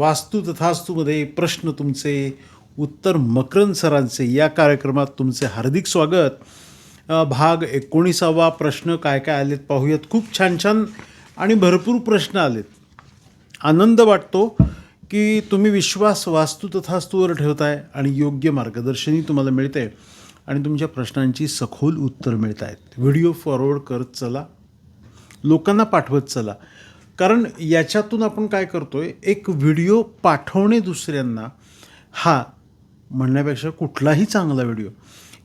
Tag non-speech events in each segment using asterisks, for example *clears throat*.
वास्तू तथास्तूमध्ये प्रश्न तुमचे उत्तर मकरंद सरांचे या कार्यक्रमात तुमचे हार्दिक स्वागत. भाग एकोणीसावा प्रश्न काय काय आलेत पाहूयात. खूप छान छान आणि भरपूर प्रश्न आलेत. आनंद वाटतो की तुम्ही विश्वास वास्तू तथास्तूवर ठेवताय आणि योग्य मार्गदर्शनही तुम्हाला मिळते आणि तुमच्या प्रश्नांची सखोल उत्तर मिळत आहेत व्हिडिओ फॉरवर्ड करत चला. लोकांना पाठवत चला. कारण याच्यातून आपण काय करतोय एक व्हिडिओ पाठवणे दुसऱ्यांना हा म्हणण्यापेक्षा कुठलाही चांगला व्हिडिओ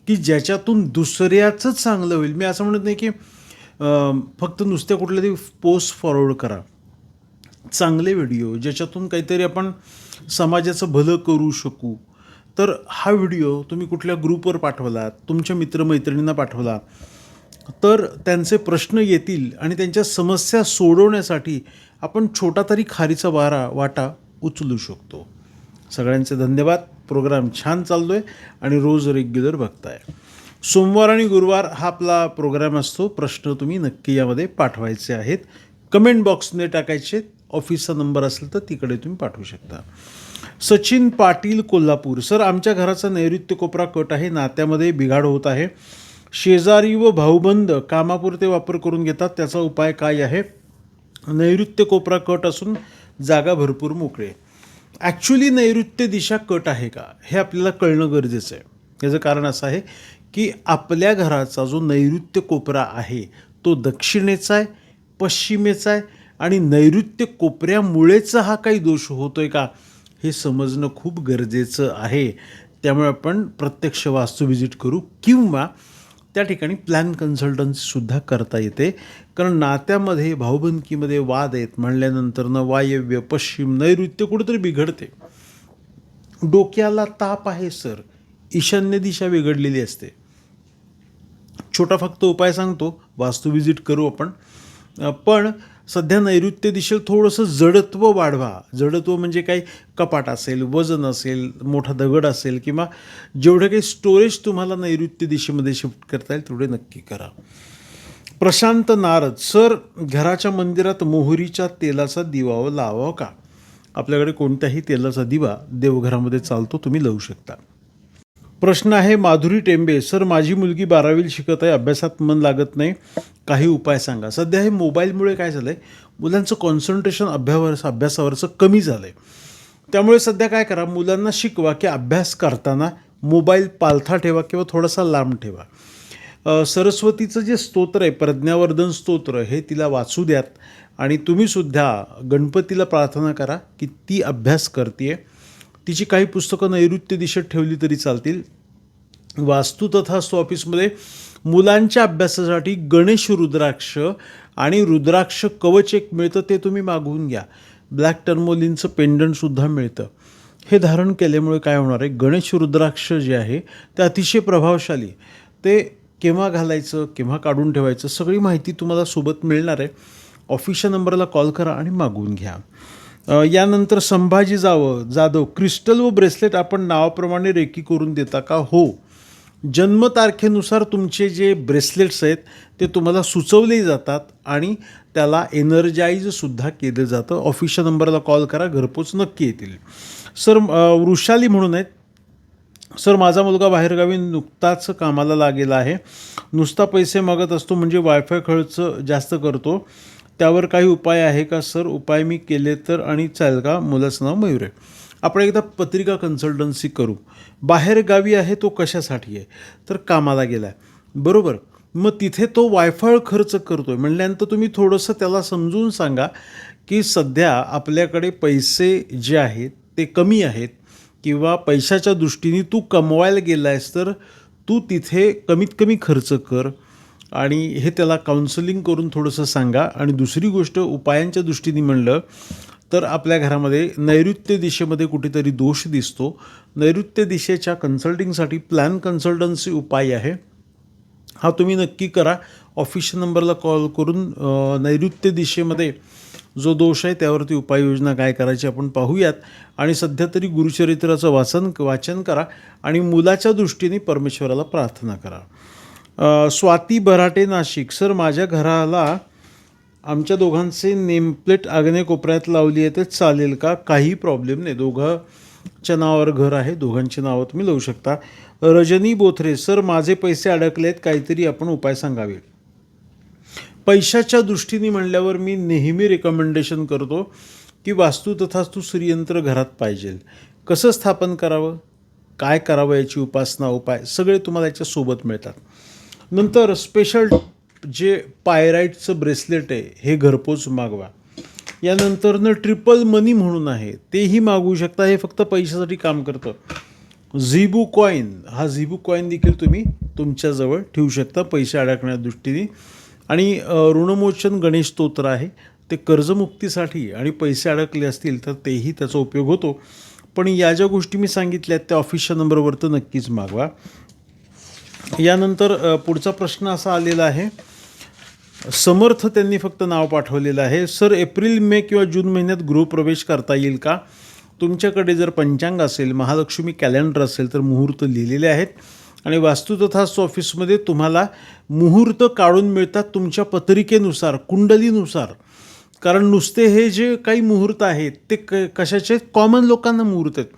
की ज्याच्यातून दुसऱ्याचंच चांगलं होईल. मी असं म्हणत नाही की फक्त नुसत्या कुठल्या तरी पोस्ट फॉरवर्ड करा. चांगले व्हिडिओ ज्याच्यातून काहीतरी आपण समाजाचं भलं करू शकू. तर हा व्हिडिओ तुम्ही कुठल्या ग्रुपवर पाठवलात तुमच्या मित्रमैत्रिणींना पाठवला तर त्यांचे प्रश्न येतील आणि त्यांच्या समस्या सोडवण्यासाठी आपण छोटा तरी खारीचा वारा वाटा उचलू शकतो. सगळ्यांचे धन्यवाद. प्रोग्राम छान चाललो आहे आणि रोज रेग्युलर बघताय. सोमवार आणि गुरुवार हा आपला प्रोग्राम असतो. प्रश्न तुम्ही नक्की यामध्ये पाठवायचे आहेत. कमेंट बॉक्सने टाकायचे. ऑफिसचा नंबर असेल तर तिकडे तुम्ही पाठवू शकता. सचिन पाटील कोल्हापूर. सर आमच्या घराचा नैऋत्य कोपरा कट आहे. नात्यामध्ये बिघाड होत आहे. शेजारी व भाऊबंद कामापुरते वापर करून घेतात त्याचा उपाय काय आहे? नैऋत्य कोपरा कट असून जागा भरपूर मोकळी आहे. ॲक्च्युली नैऋत्य दिशा कट आहे का? हे आपल्याला कळणं गरजेचं आहे. याचं कारण असं आहे की आपल्या घराचा जो नैऋत्य कोपरा आहे तो दक्षिणेचा आहे पश्चिमेचा आहे आणि नैऋत्य कोपऱ्यामुळेच हा काही दोष होतो आहे का? हे समजणं खूप गरजेचं आहे. त्यामुळे आपण प्रत्यक्ष वास्तू व्हिजिट करू किंवा त्या ठिकाणी प्लॅन कन्सल्टन्सीसुद्धा करता येते. कारण नात्यामध्ये भाऊबंदकीमध्ये वाद आहेत. म्हणल्यानंतर न वायव्य पश्चिम नैऋत्य कुठेतरी बिघडते. डोक्याला ताप आहे सर ईशान्य दिशा बिघडलेली असते. छोटा फक्त उपाय सांगतो. वास्तू विजिट करू आपण. पण सध्या नैऋत्य दिशेला थोडंसं जडत्व वाढवा. जडत्व म्हणजे काही कपाट असेल वजन असेल मोठा दगड असेल किंवा जेवढं काही स्टोरेज तुम्हाला नैऋत्य दिशेमध्ये शिफ्ट करता येईल तेवढे नक्की करा. प्रशांत नारद सर घराच्या मंदिरात मोहरीच्या तेलाचा दिवा लावा का? आपल्याकडे कोणत्याही तेलाचा दिवा देवघरामध्ये चालतो तुम्ही लावू शकता. प्रश्न आहे माधुरी टेंबे सर माझी मुलगी बारावीला शिकत आहे अभ्यासात मन लागत नाही. काही उपाय सांगा. सध्या हे मोबाईलमुळे काय झालं आहे मुलांचं कॉन्सन्ट्रेशन अभ्यावर अभ्यासावरचं कमी झालं आहे त्यामुळे सध्या काय करा मुलांना शिकवा की अभ्यास करताना मोबाईल पालथा ठेवा किंवा थोडासा लांब ठेवा. सरस्वतीचं जे स्तोत्र आहे प्रज्ञावर्धन स्तोत्र हे तिला वाचू द्यात. आणि तुम्हीसुद्धा गणपतीला प्रार्थना करा की ती अभ्यास करते तिची काही पुस्तकं नैऋत्य दिशेत ठेवली तरी चालतील. वास्तू तथा ऑफिसमध्ये मुलांच्या अभ्यासासाठी गणेश रुद्राक्ष आणि रुद्राक्ष कवच एक मिळतं ते तुम्ही मागवून घ्या. ब्लॅक टर्मोलिनचं पेंडंटसुद्धा मिळतं. हे धारण केल्यामुळे काय होणार आहे? गणेश रुद्राक्ष जे आहे ते अतिशय प्रभावशाली. ते केव्हा घालायचं केव्हा काढून ठेवायचं सगळी माहिती तुम्हाला सोबत मिळणार आहे. ऑफिसच्या नंबरला कॉल करा आणि मागवून घ्या. यानंतर संभाजी जावं जाधव क्रिस्टल व ब्रेसलेट आपण नावाप्रमाणे रेकी करून देता का? हो. जन्मतारखेनुसार तुमचे जे ब्रेसलेट्स आहेत ते तुम्हाला सुचवले जातात आणि त्याला एनर्जाईजसुद्धा केलं जातं. ऑफिसच्या नंबरला कॉल करा घरपोच नक्की येतील. सर वृषाली म्हणून आहेत. सर माझा मुलगा बाहेरगावी नुकताच कामाला लागलेला आहे. नुसता पैसे मागत असतो म्हणजे वायफाय खर्च जास्त करतो. त्यावर काही उपाय आहे का सर उपाय मी केले तर आणि चालेल का मुलाचं नाव मयूर आहे. आपण एकदा पत्रिका कन्सल्टन्सी करू. बाहेरगावी आहे तो कशासाठी आहे? तर कामाला गेला आहे बरोबर. मग तिथे तो वायफाय खर्च करतो आहे म्हणल्यानंतर तुम्ही थोडंसं त्याला समजून सांगा की सध्या आपल्याकडे पैसे जे आहेत ते कमी आहेत किंवा पैशाच्या दृष्टीने तू कमवायला गेला आहेस तर तू तिथे कमीत कमी खर्च कर आणि हे त्याला काउन्सलिंग करून थोडंसं सांगा. आणि दुसरी गोष्ट उपायांच्या दृष्टीने म्हणलं तर आपल्या घरामध्ये नैऋत्य दिशेमध्ये कुठेतरी दोष दिसतो. नैऋत्य दिशेच्या कन्सल्टिंगसाठी प्लॅन कन्सल्टन्सी उपाय आहे. हा तुम्ही नक्की करा. ऑफिसच्या नंबरला कॉल करून नैऋत्य दिशेमध्ये जो दोष आहे त्यावरती उपाययोजना काय करायची आपण पाहूयात. आणि सध्या तरी गुरुचरित्राचं वाचन वाचन करा आणि मुलाच्या दृष्टीने परमेश्वराला प्रार्थना करा. स्वाती बराटे नाशिक. सर माझ्या घराला आमच्या दोघांचे नेमप्लेट आग्ने कोपऱ्यात लावली आहे तर चालेल का? काही प्रॉब्लेम नाही. दोघांच्या नावावर घर आहे दोघांची नावं तुम्ही लावू शकता. रजनी बोथरे सर माझे पैसे अडकले आहेत काहीतरी आपण उपाय सांगावे. पैशाच्या दृष्टीने म्हणल्यावर मी नेहमी रेकमेंडेशन करतो की वास्तू तथास्तू श्रीयंत्र घरात पाहिजे. कसं स्थापन करावं? काय करावं याची उपासना उपाय सगळे तुम्हाला याच्यासोबत मिळतात. नंतर स्पेशल जे पायराईटचं ब्रेसलेट आहे हे घरपोच मागवा. यानंतरनं ट्रिपल मनी म्हणून आहे तेही मागवू शकता. हे फक्त पैशासाठी काम करतं. झिबू कॉईन हा झिबू कॉईन देखील तुम्ही तुमच्याजवळ ठेवू शकता पैसे अडकण्या दृष्टीने. आणि ऋणमोचन गणेश स्तोत्र आहे. ते कर्जमुक्तीसाठी आणि पैसे अडकले असतील तर तेही त्याचा उपयोग होतो. पण या ज्या गोष्टी मी सांगितल्या त्या ऑफिसच्या नंबरवर तर नक्कीच मागवा. यानंतर पुढचा प्रश्न असा आलेला आहे समर्थ त्यांनी फक्त नाव पाठवलेलं आहे. सर एप्रिल मे किंवा जून महिन्यात गृहप्रवेश करता येईल का? तुमच्याकडे जर पंचांग असेल महालक्ष्मी कॅलेंडर असेल तर मुहूर्त लिहिलेले आहेत. आणि वास्तुतथास ऑफिसमध्ये तुम्हाला मुहूर्त काढून मिळतात तुमच्या पत्रिकेनुसार कुंडलीनुसार. कारण नुसते हे जे काही मुहूर्त आहेत ते क कशाचे? कॉमन लोकांना मुहूर्त आहेत.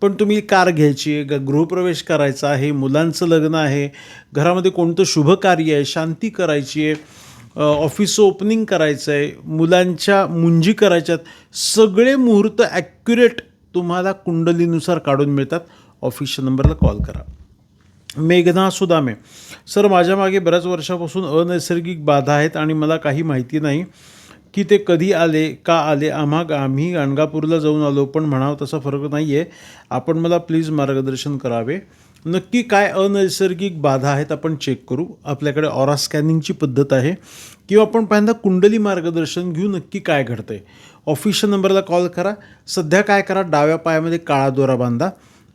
पण तुम्ही कार घ्यायची आहे ग- गृहप्रवेश करायचा आहे मुलांचं लग्न आहे घरामध्ये कोणतं शुभ कार्य आहे शांती करायची आहे ऑफिसचं ओपनिंग करायचं आहे मुलांच्या मुंजी करायच्यात सगळे मुहूर्त ॲक्युरेट तुम्हाला कुंडलीनुसार काढून मिळतात. ऑफिसच्या नंबरला कॉल करा. मेघना सुदामे सर माझ्या मागे बऱ्याच वर्षापासून अनैसर्गिक बाधा आहेत आणि मला काही माहिती नाही की ते कधी आले का आले. आम्हा आम्ही गाणगापूरला जाऊन आलो पण म्हणावं तसा फरक नाही आहे आपण मला प्लीज मार्गदर्शन करावे. नक्की काय अनैसर्गिक बाधा आहेत आपण चेक करू. आपल्याकडे ऑरा स्कॅनिंगची पद्धत आहे. किंवा आपण पहिल्यांदा कुंडली मार्गदर्शन घेऊ नक्की काय घडतं आहे ऑफिशियल नंबरला कॉल करा. सध्या काय करा डाव्या पायामध्ये काळा दोरा बांधा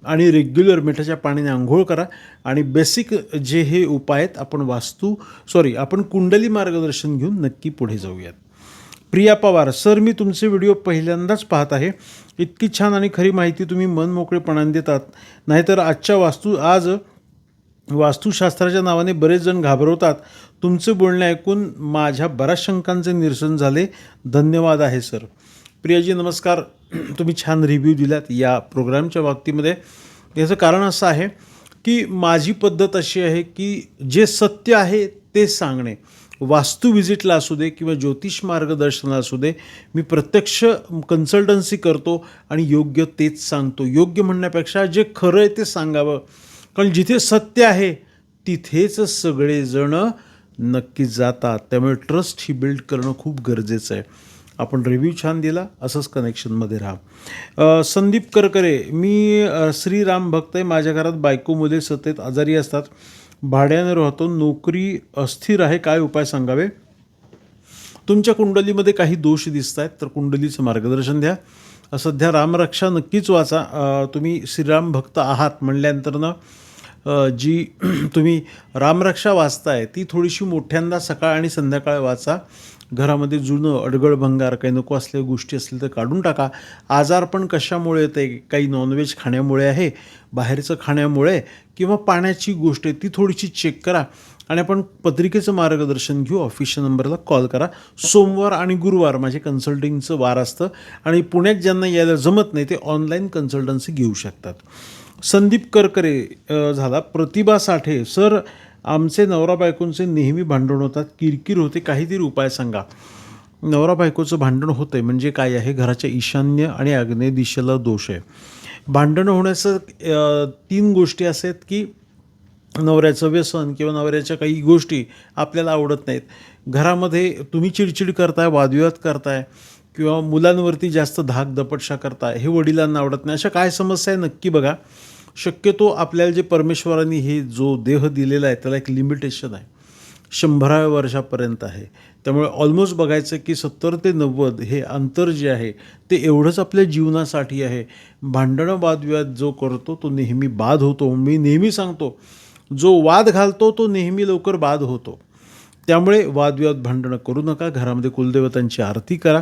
आणि रेग्युलर मिठाच्या पाण्याने आंघोळ करा. आणि बेसिक जे हे उपाय आहेत आपण वास्तू सॉरी आपण कुंडली मार्गदर्शन घेऊन नक्की पुढे जाऊयात. प्रिया पवार सर मी तुमचे व्हिडिओ पहिल्यांदाच पाहत आहे. इतकी छान आणि खरी माहिती तुम्ही मन मोकळेपणाने देतात. नाहीतर आजच्या वास्तू आज वास्तुशास्त्राच्या नावाने बरेच जण घाबरवतात. तुमचे बोलणे ऐकून माझ्या बऱ्याच शंकांचे निरसन झाले. धन्यवाद आहे सर. प्रियाजी नमस्कार. तुम्ही छान रिव्ह्यू दिलात या प्रोग्रामच्या बाबतीमध्ये. याचं कारण असं आहे की माझी पद्धत अशी आहे की जे सत्य आहे ते सांगणे. वास्तू विजिटला असू दे किंवा ज्योतिष मार्गदर्शनाला असू दे मी प्रत्यक्ष कन्सल्टन्सी करतो आणि योग्य तेच सांगतो. योग्य म्हणण्यापेक्षा जे खरं आहे ते सांगावं. कारण जिथे सत्य आहे तिथेच सगळेजण नक्की जातात. त्यामुळे ट्रस्ट ही बिल्ड करणं खूप गरजेचं आहे. आपण रिव्ह्यू छान दिला असंच कनेक्शनमध्ये राहा. संदीप करकरे मी श्रीराम भक्त आहे. माझ्या घरात बायको मुले सतत आजारी असतात. भाड्याने राहतो नोकरी अस्थिर आहे काय उपाय सांगावे? तुमच्या कुंडलीमध्ये काही दोष दिसत आहेत तर कुंडलीचं मार्गदर्शन द्या. सध्या रामरक्षा नक्कीच वाचा. तुम्ही श्रीराम भक्त आहात म्हणल्यानंतरनं जी *clears throat* तुम्ही रामरक्षा वाचताय ती थोडीशी मोठ्यांदा सकाळ आणि संध्याकाळ वाचा. घरामध्ये जुनं अडगळ भंगार काही नको असलेल्या गोष्टी असतील तर काढून टाका. आजार पण कशामुळे येते काही नॉनव्हेज खाण्यामुळे आहे? बाहेरचं खाण्यामुळे किंवा पाण्याची गोष्ट आहे ती थोडीशी चेक करा. आणि आपण पत्रिकेचं मार्गदर्शन घेऊ. ऑफिशियल नंबरला कॉल करा. सोमवार आणि गुरुवार माझे कन्सल्टिंगचं वार असतं आणि पुण्यात ज्यांना यायला जमत नाही ते ऑनलाईन कन्सल्टन्सी घेऊ शकतात. संदीप करकरे झाला. प्रतिभा साठे सर आमचे नवरा बायकोंचे नेहमी भांडण होतात किरकिर होते काहीतरी उपाय सांगा. नवरा बायकोचं भांडण होतं आहे म्हणजे काय आहे? घराच्या ईशान्य आणि आग्नेय दिशेला दोष आहे. भांडणं होण्याचं तीन गोष्टी असे आहेत की नवऱ्याचं व्यसन किंवा नवऱ्याच्या काही गोष्टी आपल्याला आवडत नाहीत. घरामध्ये तुम्ही चिडचिड करताय वादविवाद करताय किंवा मुलांवरती जास्त धाक दपटशा करताय हे वडिलांना आवडत नाही. अशा काय समस्या आहे? नक्की बघा. शक्यतो आपल्याला जे परमेश्वरांनी हे जो देह दिलेला आहे त्याला एक लिमिटेशन आहे. शंभराव्या वर्षापर्यंत आहे. त्यामुळे ऑलमोस्ट बघायचं की सत्तर ते नव्वद हे अंतर जे आहे ते एवढंच आपल्या जीवनासाठी आहे. भांडणं वादविवाद जो करतो तो नेहमी बाद होतो. मी नेहमी सांगतो जो वाद घालतो तो नेहमी लवकर बाद होतो. त्यामुळे वादविवाद भांडणं करू नका. घरामध्ये कुलदेवतांची आरती करा.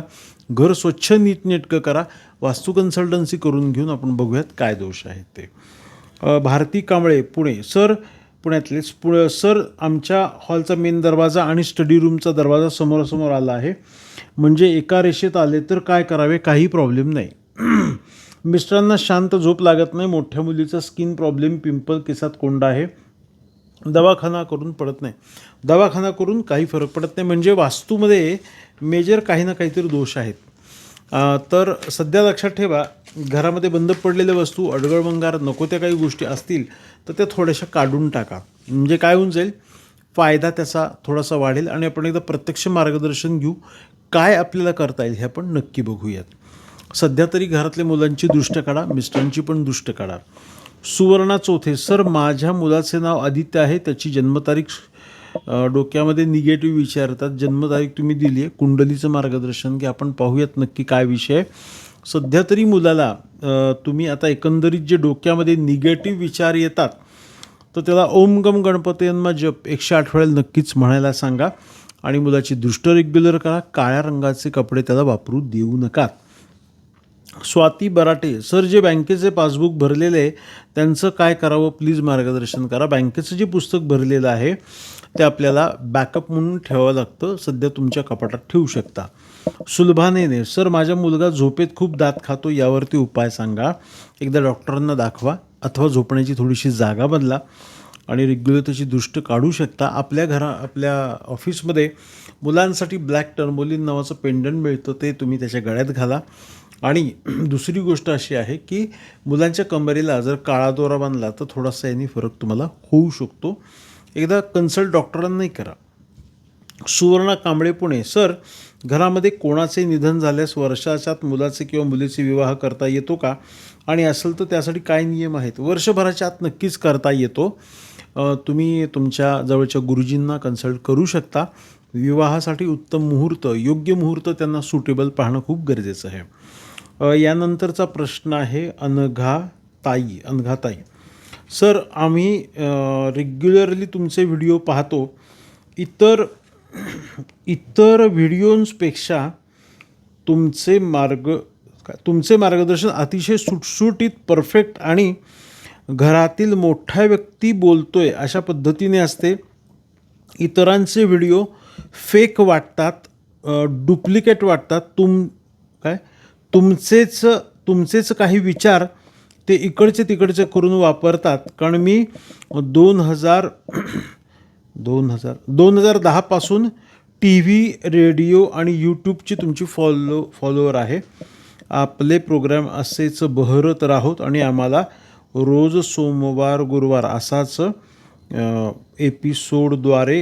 घर स्वच्छ नीटनेटकं करा. वास्तू कन्सल्टन्सी करून घेऊन आपण बघूयात काय दोष आहेत ते. भारती कांबळे पुणे. सर पुण्यातलेच पु सर आमच्या हॉलचा मेन दरवाजा आणि स्टडी रूमचा दरवाजा समोरासमोर आला आहे. म्हणजे एका रेषेत आले तर काय करावे? काही प्रॉब्लेम नाही. *clears throat* मिस्टरांना शांत झोप लागत नाही. मोठ्या मुलीचा स्किन प्रॉब्लेम पिंपल केसात कोंडा आहे. दवाखाना करून पडत नाही. दवाखाना करून काही फरक पडत नाही. म्हणजे वास्तूमध्ये मेजर काही ना काहीतरी दोष आहेत. तर सध्या लक्षात ठेवा घरामध्ये बंद पडलेल्या वस्तू अडगळमंगार नको त्या काही गोष्टी असतील तर त्या थोड्याशा काढून टाका. म्हणजे काय होऊन जाईल? फायदा त्याचा थोडासा वाढेल आणि आपण एकदा प्रत्यक्ष मार्गदर्शन घेऊ काय आपल्याला करता येईल हे आपण नक्की बघूयात. सध्या तरी घरातल्या मुलांची दृष्ट काढा मिस्टरांची पण दृष्ट काढा. सुवर्णा चौथे सर माझ्या मुलाचे नाव आदित्य आहे त्याची जन्मतारीख डोक्यामध्ये निगेटिव्ह विचार येतात जन्मतारीख तुम्ही दिली आहे. कुंडलीचं मार्गदर्शन की आपण पाहूयात नक्की काय विषय सध्या तरी मुलाला तुम्ही आता एकंदरीत जे डोक्यामध्ये निगेटिव्ह विचार येतात तर त्याला ओम गम गणपतींमा जप एकशे आठ वेळेला नक्कीच म्हणायला सांगा. आणि मुलाची दृष्ट रेग्युलर करा. काळ्या रंगाचे कपडे त्याला वापरू देऊ नका. स्वाती बराटे सर जे बँकेचे पासबुक भरलेले आहे त्यांचं काय करावं? प्लीज मार्गदर्शन करा. बँकेचं जे पुस्तक भरलेलं आहे ते आपल्याला बॅकअप म्हणून ठेवावं लागतं. सध्या तुमच्या कपाटात ठेवू शकता. सुलभानेने सर माझा मुलगा झोपेत खूप दात खातो यावरती उपाय सांगा. एकदा डॉक्टरांना दाखवा अथवा झोपण्याची थोडीशी जागा बदला आणि रेग्युलर त्याची दृष्ट काढू शकता. आपल्या घरा आपल्या ऑफिसमध्ये मुलांसाठी ब्लॅक टर्मोलिन नावाचं पेंडंट मिळतं ते तुम्ही त्याच्या गळ्यात घाला. आणि *clears throat* दुसरी गोष्ट अशी आहे की मुलांच्या कंबरेला जर काळा दोरा बांधला तर थोडासा यांनी फरक तुम्हाला होऊ शकतो. एकदा कन्सल्ट डॉक्टरांनाही करा. सुवर्णा कांबळे पुणे. सर घरामध्ये कोणाचे निधन झाल्यास वर्षाच्या आत मुलाचे किंवा मुलीचे विवाह करता येतो का? आणि असेल तर त्यासाठी काय नियम आहेत? वर्षभराच्या आत नक्कीच करता येतो. तुम्ही तुमच्या जवळच्या गुरुजींना कन्सल्ट करू शकता. विवाहासाठी उत्तम मुहूर्त योग्य मुहूर्त त्यांना सुटेबल पाहणं खूप गरजेचं आहे. यानंतरचा प्रश्न आहे अनघा ताई अनघा ताई सर आम्ही रेग्युलरली तुमचे व्हिडिओ पाहतो. इतर इतर व्हिडिओंपेक्षा तुमचे मार्ग काय- तुमचे मार्गदर्शन अतिशय सुटसुटीत परफेक्ट आणि घरातील मोठा व्यक्ती बोलतोय अशा पद्धतीने असते. इतरांचे व्हिडिओ फेक वाटतात डुप्लिकेट वाटतात. तुम काय? तुमचेच तुमचेच काही विचार ते इकडचे तिकडचे करून वापरतात. कारण मी दोन हजार दोन हजार दोन हजार दहापासून टी व्ही रेडिओ आणि यूट्यूबची तुमची फॉलो फॉलोअर आहे. आपले प्रोग्राम असेच बहरत राहोत आणि आम्हाला रोज सोमवार गुरुवार असाच एपिसोडद्वारे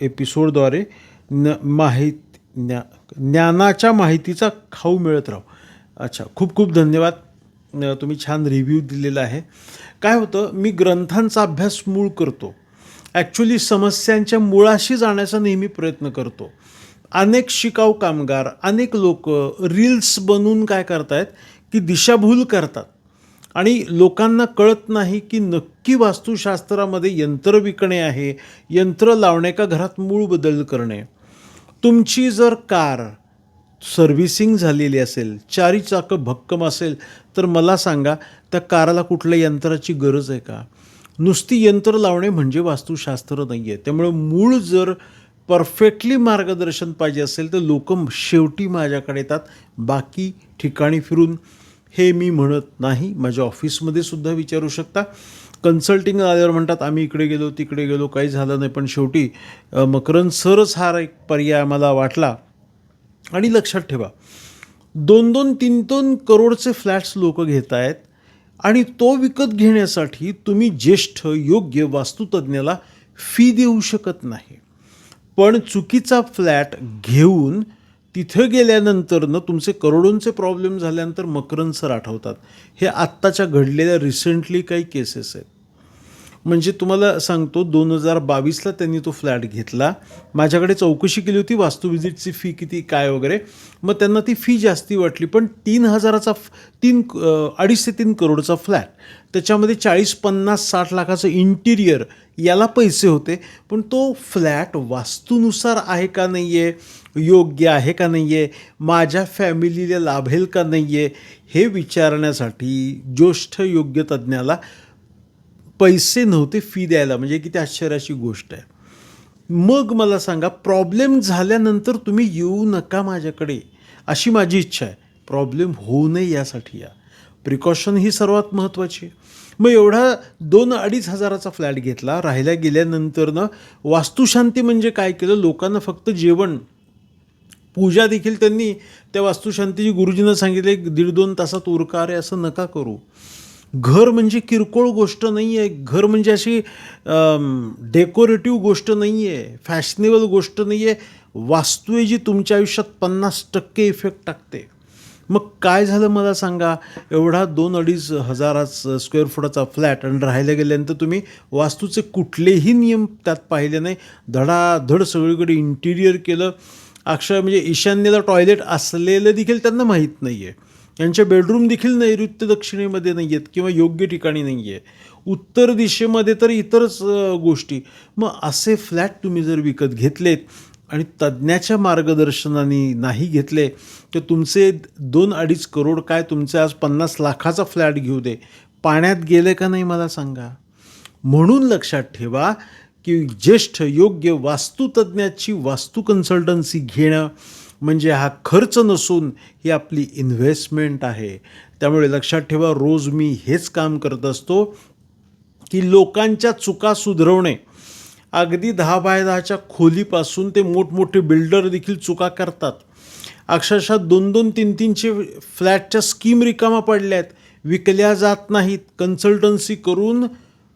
एपिसोडद्वारे न माहिती ज्ञा ज्ञानाच्या माहितीचा खाऊ मिळत राहू. अच्छा खूप खूप धन्यवाद. तुम्ही छान रिव्ह्यू दिलेला आहे. काय होतं मी ग्रंथांचा अभ्यास मूळ करतो. ॲक्च्युली समस्यांच्या मुळाशी जाण्याचा नेहमी प्रयत्न करतो. अनेक शिकाऊ कामगार अनेक लोक रील्स बनवून काय करतायत की दिशाभूल करतात. आणि लोकांना कळत नाही की नक्की वास्तुशास्त्रामध्ये यंत्र विकणे आहे यंत्र लावणे का घरात मूळ बदल करणे. तुमची जर कार सर्व्हिसिंग झालेली असेल चारी चाकं भक्कम असेल तर मला सांगा त्या कारला कुठल्या यंत्राची गरज आहे का? नुसती यंत्र लावणे म्हणजे वास्तुशास्त्र नाही आहे त्यामुळे मूळ जर परफेक्टली मार्गदर्शन पाहिजे असेल तर लोक शेवटी माझ्याकडे येतात. बाकी ठिकाणी फिरून हे मी म्हणत नाही. माझ्या ऑफिसमध्ये सुद्धा विचारू शकता. कन्सल्टिंग आल्यावर म्हणतात आम्ही इकडे गेलो तिकडे गेलो काही झालं नाही. पण शेवटी मकरन मकरंद सरच हा एक पर्याय आम्हाला वाटला. आणि लक्षात ठेवा दोन दोन तीन दोन करोडचे फ्लॅट्स लोक घेत आहेत आणि तो विकत घेण्यासाठी तुम्ही ज्येष्ठ योग्य वास्तुतज्ञाला फी देऊ शकत नाही. पण चुकीचा फ्लॅट घेऊन तिथं गेल्यानंतरनं तुमचे करोडोंचे प्रॉब्लेम झाल्यानंतर मकरंद सर आठवतात. हे आत्ताच्या घडलेल्या रिसेंटली काही केसेस आहेत. म्हणजे तुम्हाला सांगतो दोन हजार बावीसला त्यांनी तो फ्लॅट घेतला. माझ्याकडे चौकशी केली होती वास्तू विजिटची फी किती काय वगैरे. मग त्यांना ती फी जास्ती वाटली पण तीन हजाराचा तीन अडीच ते तीन करोडचा फ्लॅट. त्याच्यामध्ये चाळीस पन्नास साठ लाखाचं इंटिरियर याला पैसे होते. पण तो फ्लॅट वास्तूनुसार आहे का नाही आहे योग्य आहे का नाही आहे माझ्या फॅमिलीला लाभेल का नाही आहे हे विचारण्यासाठी ज्येष्ठ योग्य तज्ज्ञाला पैसे नव्हते फी द्यायला म्हणजे किती आश्चर्याची गोष्ट आहे. मग मला सांगा प्रॉब्लेम झाल्यानंतर तुम्ही येऊ नका माझ्याकडे अशी माझी इच्छा आहे. प्रॉब्लेम होऊ नये यासाठी या. प्रिकॉशन ही सर्वात महत्त्वाची आहे. मग एवढा दोन अडीच हजाराचा फ्लॅट घेतला राहिल्या गेल्यानंतर ना वास्तुशांती म्हणजे काय केलं? लोकांना फक्त जेवण. पूजा देखील त्यांनी त्या वास्तुशांतीची गुरुजीनं सांगितले एक दीड दोन तासात उरकार आहे असं नका करू. घर म्हणजे किरकोळ गोष्ट नाही आहे घर म्हणजे अशी डेकोरेटिव्ह गोष्ट नाही आहे फॅशनेबल गोष्ट नाही आहे वास्तू आहे जी तुमच्या आयुष्यात पन्नास टक्के इफेक्ट टाकते. मग काय झालं मला सांगा? एवढा दोन अडीच हजाराचा स्क्वेअर फुटाचा फ्लॅट आणि राहायला गेल्यानंतर तुम्ही वास्तूचे कुठलेही नियम त्यात पाहिले नाही. धडाधड सगळीकडे इंटिरियर केलं. अक्षर म्हणजे ईशान्येला टॉयलेट असलेलं देखील त्यांना माहीत नाही आहे यांच्या बेडरूम देखील नैऋत्य दक्षिणेमध्ये नाही आहेत किंवा योग्य ठिकाणी नाही आहे उत्तर दिशेमध्ये तर इतरच गोष्टी. मग असे फ्लॅट तुम्ही जर विकत घेतलेत आणि तज्ज्ञाच्या मार्गदर्शनाने नाही घेतले तर तुमचे दोन अडीच करोड काय तुमचे आज पन्नास लाखाचा फ्लॅट घेऊ दे. पाण्यात गेले का नाही मला सांगा. म्हणून लक्षात ठेवा की ज्येष्ठ योग्य वास्तुतज्ञाची वास्तू कन्सल्टन्सी घेणं म्हणजे हा खर्च नसून ही आपली इन्व्हेस्टमेंट आहे. त्यामुळे लक्षात ठेवा रोज मी हेच काम करत असतो की लोकांच्या चुका सुधरवणे. अगदी दहा बाय दहाच्या खोलीपासून ते मोठमोठे बिल्डर देखील चुका करतात. अक्षरशः दोन दोन तीन तीनचे फ्लॅटच्या स्कीम रिकामा पडल्या आहेत विकल्या जात नाहीत. कन्सल्टन्सी करून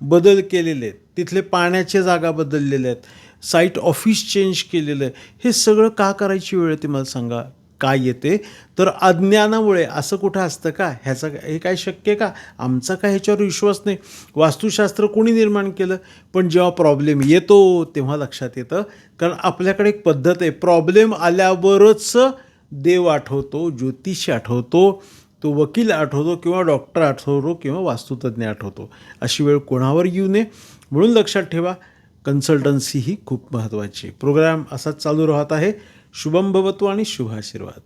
बदल केलेले आहेत. तिथले पाण्याच्या जागा बदललेल्या आहेत. साईट ऑफिस चेंज केलेलं आहे. हे सगळं का करायची वेळ ते मला सांगा. काय येते? तर अज्ञानामुळे असं कुठं असतं का? ह्याचा हे काय शक्य का? आमचा काय ह्याच्यावर विश्वास नाही. वास्तुशास्त्र कोणी निर्माण केलं? पण जेव्हा प्रॉब्लेम येतो तेव्हा लक्षात येतं. कारण आपल्याकडे एक पद्धत आहे. प्रॉब्लेम आल्यावरच देव आठवतो ज्योतिष आठवतो तो वकील आठवतो किंवा डॉक्टर आठवतो किंवा वास्तुतज्ञ आठवतो. अशी वेळ कोणावर येऊ नये? म्हणून लक्षात ठेवा. कन्सल्टन्सी ही खूप महत्त्वाची प्रोग्राम असाच चालू राहत आहे. शुभम भवतो आणि शुभाशीर्वाद